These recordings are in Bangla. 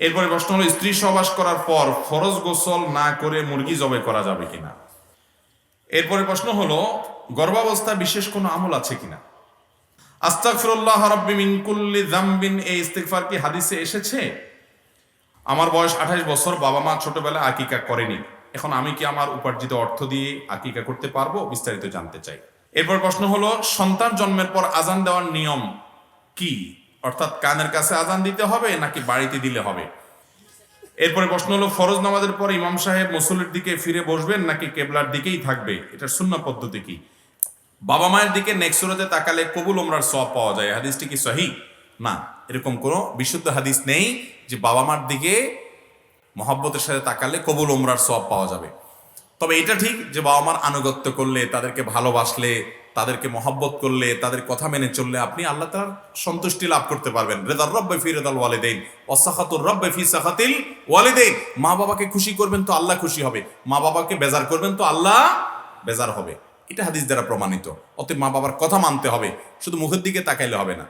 এরপরে প্রশ্ন হলো, স্ত্রী সহবাস করার পর ফরজ গোসল না করে মুরগি জবে করা যাবে কিনা? এরপরে প্রশ্ন হলো গর্ভাবস্থা বিশেষ কোনো আমল আছে কিনা? আস্তাগফিরুল্লাহ রাব্বি মিন কুল্লি যামবিন, এই ইস্তিগফার কি হাদিসে এসেছে? আমার বয়স আঠাশ বছর, বাবা মা ছোটবেলায় আকিকা করেনি। এখন আমি কি আমার উপার্জিত অর্থ দিয়ে আকিকা করতে পারব? বিস্তারিত জানতে চাই। এরপর প্রশ্ন হলো, সন্তান জন্মের পর আজান দেওয়ার নিয়ম কি? অর্থাৎ কানের কাছে আজান দিতে হবে নাকি বাড়িতে দিলে হবে? এরপরে প্রশ্ন হলো, ফরজ নামাজের পর ইমাম সাহেব মুসল্লির দিকে ফিরে বসবেন নাকি কেবলার দিকেই থাকবে? এটার শূন্য পদ্ধতি কি? বাবা মায়ের দিকে নেক্সুরতে তাকালে কবুল ওমরার সব পাওয়া যায়। হাদিসটি কি সহি? না, এরকম কোনো বিশুদ্ধ হাদিস নেই যে বাবা মার দিকে মহব্বতের সাথে তাকালে কবুল ওমরার সব পাওয়া যাবে। তবে এটা ঠিক যে বাবা মার আনুগত্য করলে, তাদেরকে ভালোবাসলে তাদেরকে মহাব্বত করলে, তাদের কথা মেনে চললে আপনি আল্লাহ তালার সন্তুষ্টি লাভ করতে পারবেন। রেদার রব্বে ফি রেদাল ওয়ালেদেন অসাখাতুর রব্বে ফি সাখাতিল ওয়ালেদেন মা বাবাকে খুশি করবেন তো আল্লাহ খুশি হবে। মা বাবাকে বেজার করবেন তো আল্লাহ বেজার হবে। এটা হাদিস দ্বারা প্রমাণিত। অতএব মা বাবার কথা মানতে হবে। শুধু মুখের দিকে তাকাইলে হবে না।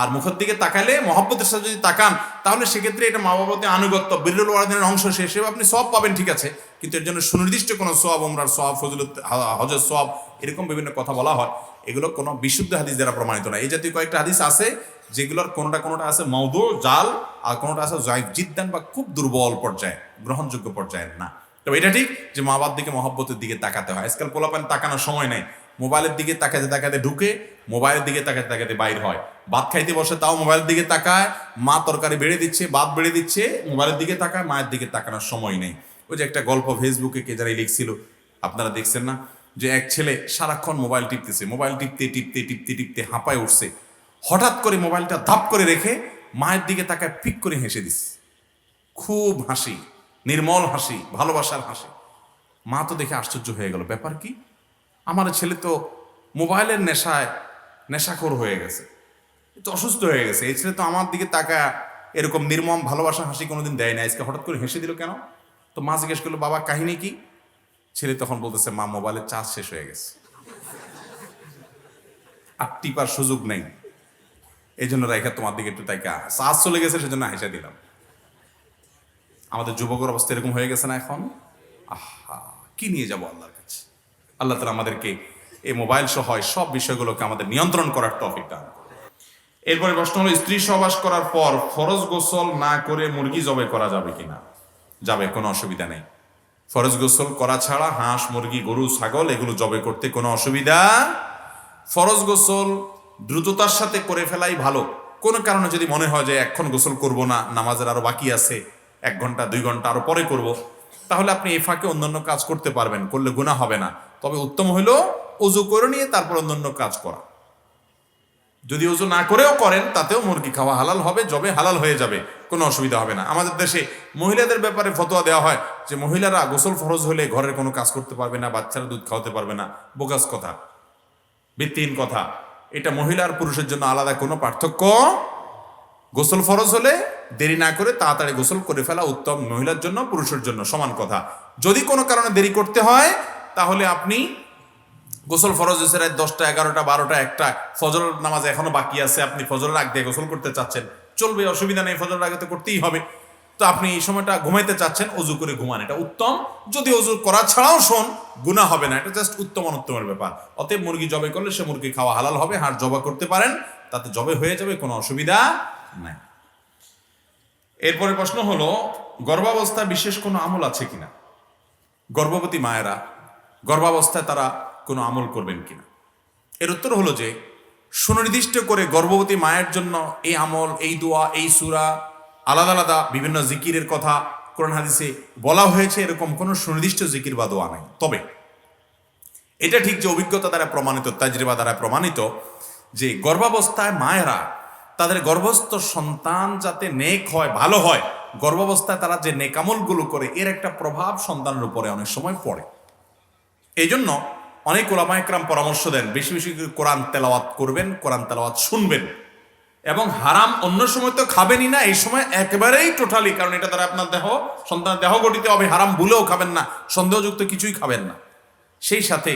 আর মুখের দিকে তাকালে মহব্বতের সাথে যদি তাকান, তাহলে সেক্ষেত্রে এটা মা বাবাতে আনুগত্য, বিরুল ওয়ারদিনের অংশ হিসেবে আপনি সব পাবেন, ঠিক আছে। কিন্তু এর জন্য সুনির্দিষ্ট কোনো সব ওমরার সব ফজলত হজর সব এরকম বিভিন্ন কথা বলা হয়। এগুলো কোনো বিশুদ্ধ হাদিস দ্বারা প্রমাণিত না এই জাতীয় কয়েকটা হাদিস আছে, যেগুলোর কোনোটা কোনোটা আছে মৌদু জাল, আর কোনোটা আছে জয়ফ জিদ্দান বা খুব দুর্বল পর্যায়ে, গ্রহণযোগ্য পর্যায়ের না। তবে এটা ঠিক যে মা বাবার দিকে মহব্বতের দিকে তাকাতে হয়। আজকাল পোলাপান তাকানোর সময় নেই। মোবাইলের দিকে তাকাতে তাকাতে ঢুকে মোবাইলের দিকে তাকাতে তাকাতে বাইর হয়। ভাত খাইতে বসে, তাও মোবাইলের দিকে তাকায়। মা তরকারি বেড়ে দিচ্ছে ভাত বেড়ে দিচ্ছে, মোবাইলের দিকে তাকায়, মায়ের দিকে তাকানোর সময় নেই। ওই যে একটা গল্প ফেসবুকে কে যারা লিখছিল, আপনারা দেখছেন না? যে এক ছেলে সারাক্ষণ মোবাইল টিপতেছে, মোবাইল টিপতে টিপতে টিপতে টিপতে হাঁপায় উঠছে। হঠাৎ করে মোবাইলটা ধাপ করে রেখে মায়ের দিকে তাকায় পিক করে হেসে দিচ্ছে। খুব হাসি, নির্মল হাসি, ভালোবাসার হাসি। মা তো দেখে আশ্চর্য হয়ে গেল। ব্যাপার কি? আমার ছেলে তো মোবাইলের নেশায়, নেশাখোর হয়ে গেছে। তো অসুস্থ হয়ে গেছে। এই ছেলে তো আমার দিকে তাকা এরকম নির্মম ভালোবাসা হাসি কোনোদিন দেয় না আজকে হঠাৎ করে হেসে দিল কেন? তো মা জিজ্ঞেস করল, বাবা, কাহিনী কি? ছেলে তখন বলতেছে, মা মোবাইলের চার্জ শেষ হয়ে গেছে। আর টিপার সুযোগ নেই। এই জন্য রেখা তোমার দিকে একটু তাই চার্জ চলে গেছে, সেজন্য হেসে দিলাম। আমাদের যুবকের অবস্থা এরকম হয়ে গেছে না এখন? আহা, কি নিয়ে যাব আল্লাহর কাছে? আল্লাহ তালা আমাদেরকে এই মোবাইল সহ সব বিষয়গুলোকে আমাদের নিয়ন্ত্রণ করার টপিক। এরপরে প্রশ্ন হলো, স্ত্রী সহবাস করার পর ফরজ গোসল না করে মুরগি জবে করা যাবে কিনা? যাবে, কোনো অসুবিধা নেই। ফরজ গোসল করা ছাড়া হাঁস, মুরগি, গরু, ছাগল এগুলো জবে করতে কোনো অসুবিধা ফরজ গোসল দ্রুততার সাথে করে ফেলাই ভালো। কোনো কারণে যদি মনে হয় যে এখন গোসল করব না, নামাজের আরও বাকি আছে, এক ঘণ্টা, দুই ঘণ্টা আরও পরে করব, তাহলে আপনি এ ফাঁকে অন্যান্য কাজ করতে পারবেন, করলে গুণা হবে না। তবে উত্তম হলো অজু করে নিয়ে তারপর অন্যান্য কাজ করা। যদি অজু না করেও করেন, তাতেও মুরগি খাওয়া হালাল হবে জবে হালাল হয়ে যাবে, কোনো অসুবিধা হবে না। আমাদের দেশে মহিলাদের ব্যাপারে ফতোয়া দেওয়া হয় যে, মহিলারা গোসল ফরজ হলে ঘরের কোনো কাজ করতে পারবে না, বাচ্চারা দুধ খাওয়াতে পারবে না। বোগাস কথা, ভিত্তিহীন কথা। এটা মহিলার পুরুষের জন্য আলাদা কোনো পার্থক্য গোসল ফরজ হলে দেরি না করে তাড়াতাড়ি গোসল করে ফেলা উত্তম মহিলার জন্য, পুরুষের জন্য সমান কথা। যদি কোনো কারণে দেরি করতে হয়, তাহলে আপনি গোসল ফরজ হয়েছে রাত দশটা, এগারোটা, বারোটা, একটা। ফজর নামাজ এখনও বাকি আছে, আপনি ফজরের আগ দিয়ে গোসল করতে চাচ্ছেন। চলবে, অসুবিধা নেই, ফজরের আগে তো করতেই হবে। তো আপনি এই সময়টা ঘুমাইতে চাচ্ছেন, অজু করে ঘুমান, এটা উত্তম। যদি অজু করা ছাড়াও শোন গুণা হবে না, এটা জাস্ট উত্তম অনুত্তমের ব্যাপার। অতএব মুরগি জবে করলে সে মুরগি খাওয়া হালাল হবে, হাড় জবা করতে পারেন, তাতে জবে হয়ে যাবে, কোনো অসুবিধা নাই। এরপরে প্রশ্ন হলো গর্ভাবস্থা বিশেষ কোনো আমল আছে কিনা? গর্ভবতী মায়েরা, গর্ভাবস্থায় তারা কোনো আমল করবেন কিনা? এর উত্তর হলো যে, সুনির্দিষ্ট করে গর্ভবতী মায়ের জন্য এই আমল, এই দোয়া, এই সুরা, আলাদা আলাদা বিভিন্ন জিকিরের কথা কোরআন হাদিসে বলা হয়েছে, এরকম কোনো সুনির্দিষ্ট জিকির বা দোয়া নাই। তবে, এটা ঠিক যে অভিজ্ঞতা দ্বারা প্রমাণিত, তাজরিবা দ্বারা প্রমাণিত যে গর্ভাবস্থায় মায়েরা তাদের গর্ভস্থ সন্তান যাতে নেক হয়, ভালো হয়, গর্ভাবস্থায় তারা যে নেকামলগুলো করে, এর একটা প্রভাব সন্তানের উপরে অনেক সময় পড়ে। এই জন্য অনেক ওলামা একরাম পরামর্শ দেন, বেশি বেশি করে কোরআন তেলাওয়াত করবেন, কোরআন তেলাওয়াত শুনবেন। এবং হারাম অন্য সময় তো খাবেনই না, এই সময় একেবারেই টোটালি কারণ এটা দ্বারা আপনার দেহ, সন্তানের দেহ গঠিত হবে, হারাম ভুলেও খাবেন না, সন্দেহযুক্ত কিছুই খাবেন না। সেই সাথে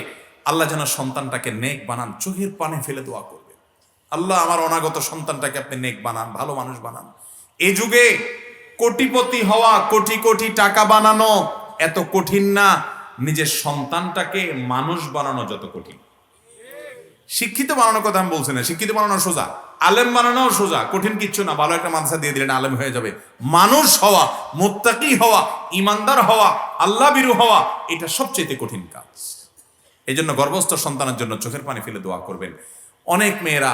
আল্লাহ যেন সন্তানটাকে নেক বানান, চোখের পানে ফেলে দোয়া করবে আল্লাহ আমার অনাগত সন্তানটাকে আপনি নেক বানান, ভালো মানুষ বানান। এই যুগে কোটিপতি হওয়া, কোটি কোটি টাকা বানানো এত কঠিন না। নিজের সন্তানটাকে মানুষ বানানো যত কঠিন। শিক্ষিত বানানোর কথা আমি বলছি না, শিক্ষিত বানানো সোজা। আলেম বানানো সোজা, কঠিন কিচ্ছু না। ভালো একটা মাদ্রাসা দিয়ে দিলেন, আলেম হয়ে যাবে। মানুষ হওয়া, মোত্তাকি হওয়া, ইমানদার হওয়া, আল্লাহ বিরু হওয়া, এটা সবচেয়ে কঠিন কাজ। এই জন্য গর্ভস্থ সন্তানের জন্য চোখের পানি ফেলে দোয়া করবেন। অনেক মেয়েরা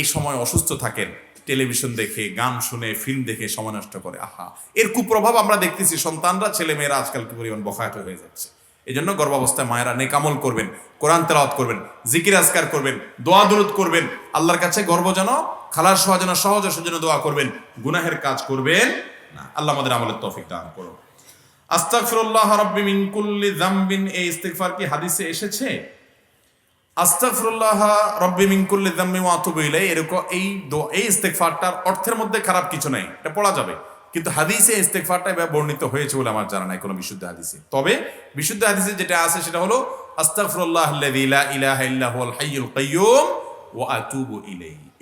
এই সময় অসুস্থ থাকেন, টেলিভিশন দেখে, গান শুনে, ফিল্ম দেখে সময় নষ্ট করে। আহা, এর কুপ্রভাব আমরা দেখতেছি, সন্তানরা ছেলে মেয়েরা আজকাল পরিমাণ বখায়াত হয়ে যাচ্ছে। এই জন্য গর্ভাবস্থায় মায়েরা নেকামল করবেন, কোরআন তেলাওয়াত করবেন, জিকির আজকার করবেন, দোয়া দরুদ করবেন, আল্লাহর কাছে গর্ব যেন, খালার সহজ যেন সহজ সেজন্য দোয়া করবেন, গুনাহের কাজ করবেন না। আল্লাহ আমাদের আমলের তৌফিক দান করুন। আস্তাগফিরুল্লাহ রাব্বি মিন কুল্লি যামবিন, এই ইস্তিগফার কি হাদিসে এসেছে? আস্তাগফিরুল্লাহ রাব্বি মিন কুল্লি যামবি ওয়া আতুবু ইলাই এরকম এই এই ইস্তিগফারটার অর্থের মধ্যে খারাপ কিছু নাই, এটা পড়া যাবে। কিন্তু হাদিসে ইস্তিগফারটা এভাবে বর্ণিত হয়েছে বলে আমার জানা নাই, কোনো বিশুদ্ধ হাদিসে। তবে বিশুদ্ধ হাদিসে যেটা আছে সেটা হলো আস্তাগফিরুল্লাহ আল্লাযী লা ইলাহা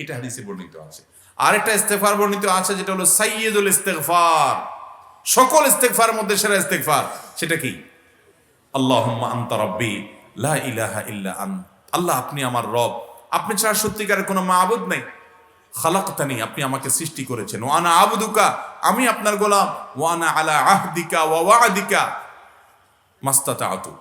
এটা হাদিসে বর্ণিত আছে। আরেকটা ইস্তেগফার বর্ণিত আছে, যেটা হলো, সাইয়্যিদুল ইস্তেগফার। সকল ইস্তেগফারের মধ্যে সেরা ইস্তেগফার, সেটা কি? আল্লাহুম্মা আনতা লা ইলাহা ইল্লা আন্ত আল্লাহ, আপনি আমার রব। আপনি ছাড়া সত্যিকারের কোনো মাবুদ নেই। খালাকতানি, আপনি আমাকে সৃষ্টি করেছেন। ওয়ানা আবদুকা, আমি আপনার গোলাম। ওয়ানা আলা আহদিকা ওয়া ওয়াদিকা মাস্তাতাআতু।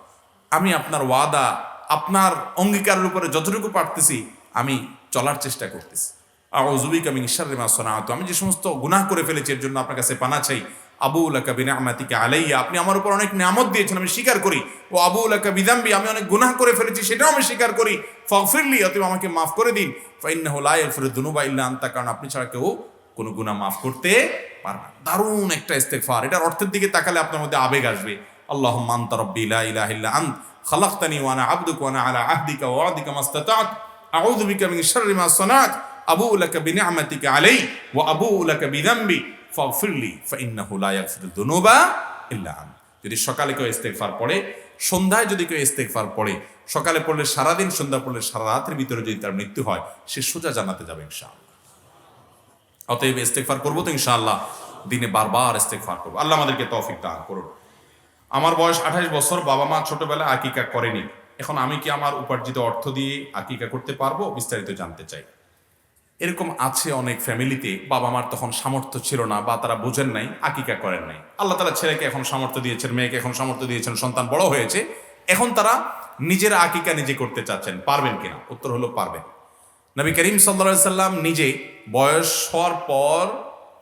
আমি আপনার ওয়াদা, আপনার অঙ্গীকারের উপরে যতটুকু পারতেছি, আমি চলার চেষ্টা করতেছি। আউযুবিকা মিন শাররি মা সানাতু আমি যে সমস্ত গুনাহ করে ফেলেছি, এর জন্য আপনার কাছে পানা চাই। আবু লাকা বিনিআমাতিকা আলাইয়া, আপনি আমার উপর অনেক নিয়ামত দিয়েছেন, আমি স্বীকার করি। ও আবু লাকা বিদাম্বি আমি অনেক গুনাহ করে ফেলেছি, সেটাও আমি স্বীকার করি। ফাগফিরলি, অতএব আমাকে মাফ করে দিন। ফাইন্নাহু লা ইয়াগফিরু যুনুবা ইল্লা আনতা, কারণ আপনি ছাড়া কেউ কোনো গুনাহ মাফ করতে পারবে না। দারুণ একটা ইস্তেগফার। এটার অর্থের দিকে তাকালে আপনার মধ্যে আবেগ আসবে। আল্লাহুম্মা আনতা রাব্বি লা ইলাহা ইল্লা আন্ত, খালাকতানি ওয়া আনা আবদুকা ওয়া আনা আলা আহদিকা ওয়া ওয়াদিকা মাস্তাতা'ত আউযু বিকা মিন শাররি মা সানাত। আবু লাকা বিনিআমাতিকা আলাই ওয়া আবু লাকা বিযামবি। ফাগফিরলি ফাইন্নাহু লা ইয়াগফিরু যুনুবা ইল্লা আন্ত। যদি সকালে কেউ ইস্তেগফার পড়ে সন্ধ্যায় যদি কেউ ইস্তেগফার পড়ে, সকালে পড়লে সারাদিন, সন্ধ্যা পড়লে সারা রাতের ভিতরে যদি তার মৃত্যু হয়, সে সোজা জানাতে যাবে ইনশাআল্লাহ। অতএব ইস্তেগফার করব তো ইনশাআল্লাহ, দিনে বারবার ইস্তেগফার করব। আল্লাহ আমাদেরকে তৌফিক দান করুন। আমার বয়স আঠাশ বছর, বাবা মা ছোটবেলায় আকিকা করেনি। এখন আমি কি আমার উপার্জিত অর্থ দিয়ে আকিকা করতে পারব? বিস্তারিত জানতে চাই। এরকম আছে অনেক ফ্যামিলিতে বাবা মার তখন সামর্থ্য ছিল না বা তারা বুঝেন নাই, আকিকা করেন নাই। আল্লাহ তালা ছেলেকে এখন সামর্থ্য দিয়েছেন, মেয়েকে এখন সামর্থ্য দিয়েছেন, সন্তান বড় হয়েছে। এখন তারা নিজের আকিকা নিজে করতে চাচ্ছেন, পারবেন কিনা? উত্তর হলো পারবেন। নবী করিম সাল্লা সাল্লাম নিজে বয়স হওয়ার পর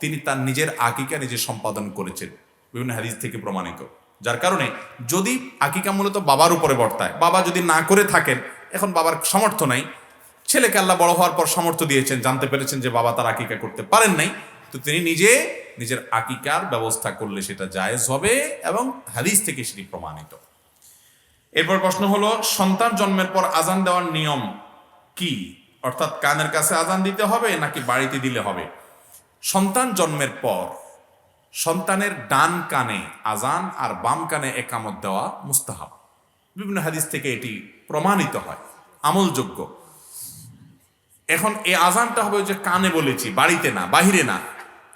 তিনি তার নিজের আকিকা নিজে সম্পাদন করেছেন, বিভিন্ন হাদিস থেকে প্রমাণিত। যার কারণে যদি আকিকা মূলত বাবার উপরে বর্তায়, বাবা যদি না করে থাকেন, এখন বাবার সামর্থ্য নাই ছেলেকে আল্লাহ বড় হওয়ার পর সামর্থ্য দিয়েছেন, জানতে পেরেছেন যে বাবা তার আকিকা করতে পারেন নাই। তো তিনি নিজে নিজের আকিকার ব্যবস্থা করলে সেটা জায়েজ হবে এবং হাদিস থেকে সেটি প্রমাণিত। এরপর প্রশ্ন হলো, সন্তান জন্মের পর আজান দেওয়ার নিয়ম কি? অর্থাৎ কানের কাছে আজান দিতে হবে নাকি বাড়িতে দিলে হবে? সন্তান জন্মের পর সন্তানের ডান কানে আজান আর বাম কানে একামত দেওয়া মুস্তাহাব। বিভিন্ন হাদিস থেকে এটি প্রমাণিত হয়। আমলযোগ্য। এখন এই আজানটা হবে যে কানে বলেছি, বাড়িতে না, বাহিরে না।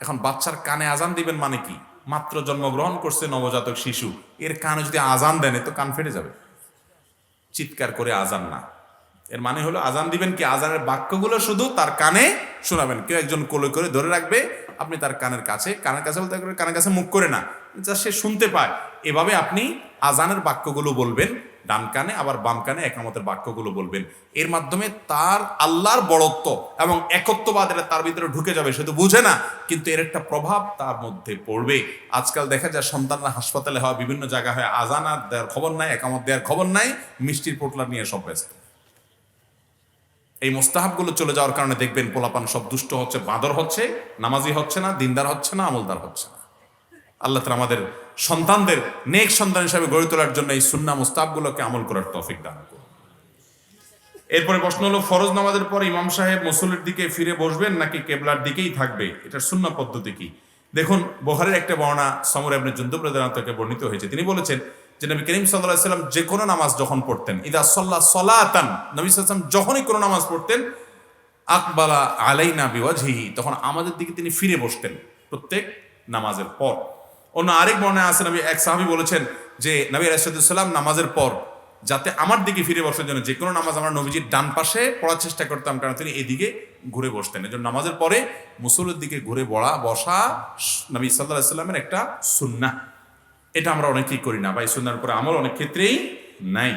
এখন বাচ্চার কানে আজান দিবেন মানে কি? মাত্র জন্মগ্রহণ করছে নবজাতক শিশু। এর কানে যদি আজান দেন তো কান ফেটে যাবে। চিৎকার করে আজান না। এর মানে হলো আজান দিবেন কি? আজানের বাক্যগুলো শুধু তার কানে শোনাবেন। কেউ একজন কোলে করে ধরে রাখবে, আপনি তার কানের কাছে কানের কাছে বলতে কানের কাছে মুখ করে না। যা সে শুনতে পায়। এভাবে আপনি আজানের বাক্যগুলো বলবেন। ডান কানে আবার বাম কানে একামতের বাক্যগুলো বলবেন। এর মাধ্যমে তার আল্লাহর বড়ত্ব এবং একত্ববাদ এটা তার ভিতরে ঢুকে যাবে তো বুঝে না, কিন্তু এর একটা প্রভাব তার মধ্যে পড়বে। আজকাল দেখা যায় সন্তানরা হাসপাতালে হয়, বিভিন্ন জায়গায় হয় আজান দেওয়ার খবর নাই, একামত দেওয়ার খবর নাই, মিষ্টির পোটলা নিয়ে সব ব্যস্ত। এই মোস্তাহাবগুলো চলে যাওয়ার কারণে দেখবেন পোলাপান সব দুষ্ট হচ্ছে, বাঁদর হচ্ছে, নামাজি হচ্ছে না, দিনদার হচ্ছে না, আমলদার হচ্ছে না। আল্লাহ তালা আমাদের সন্তানদের নেক সন্তান হিসাবে গড়ে তোলার জন্য এই সুন্না মুস্তাহাবগুলোকে আমল করার তৌফিক দান করুন। এরপরে প্রশ্ন হলো, ফরজ নামাজের পর ইমাম সাহেব মুসল্লির দিকে ফিরে বসবেন নাকি কেবলার দিকেই থাকবে? এটার সুন্না পদ্ধতি কি? দেখুন বোহারের একটা বর্ণনা সমর আপনি জুন্দুব থেকে বর্ণিত হয়েছে। তিনি বলেছেন যে নবী করিম সাল্লাহ সাল্লাম যে কোনো নামাজ যখন পড়তেন, ইদা সল্লাহ সলাতান, নবী সাল্লাম যখনই কোনো নামাজ পড়তেন, আকবালা আলাইনা বিওয়াজহি তখন আমাদের দিকে তিনি ফিরে বসতেন প্রত্যেক নামাজের পর। অন্য আরেক বর্ণায় আছে নবী, এক সাহাবি বলেছেন যে, নবী রাশাদুসাল্লাম নামাজের পর যাতে আমার দিকে ফিরে বসার জন্য যে কোনো নামাজ আমরা নবীজির ডান পাশে পড়ার চেষ্টা করতাম, কারণ তিনি এদিকে ঘুরে বসতেন। এজন্য নামাজের পরে মুসলের দিকে ঘুরে বড়া, বসা নবী সাল্লাহ সাল্লামের একটা সুন্না এটা আমরা অনেকেই করি না, বা এই সুন্নার উপরে আমার অনেক ক্ষেত্রেই নাই।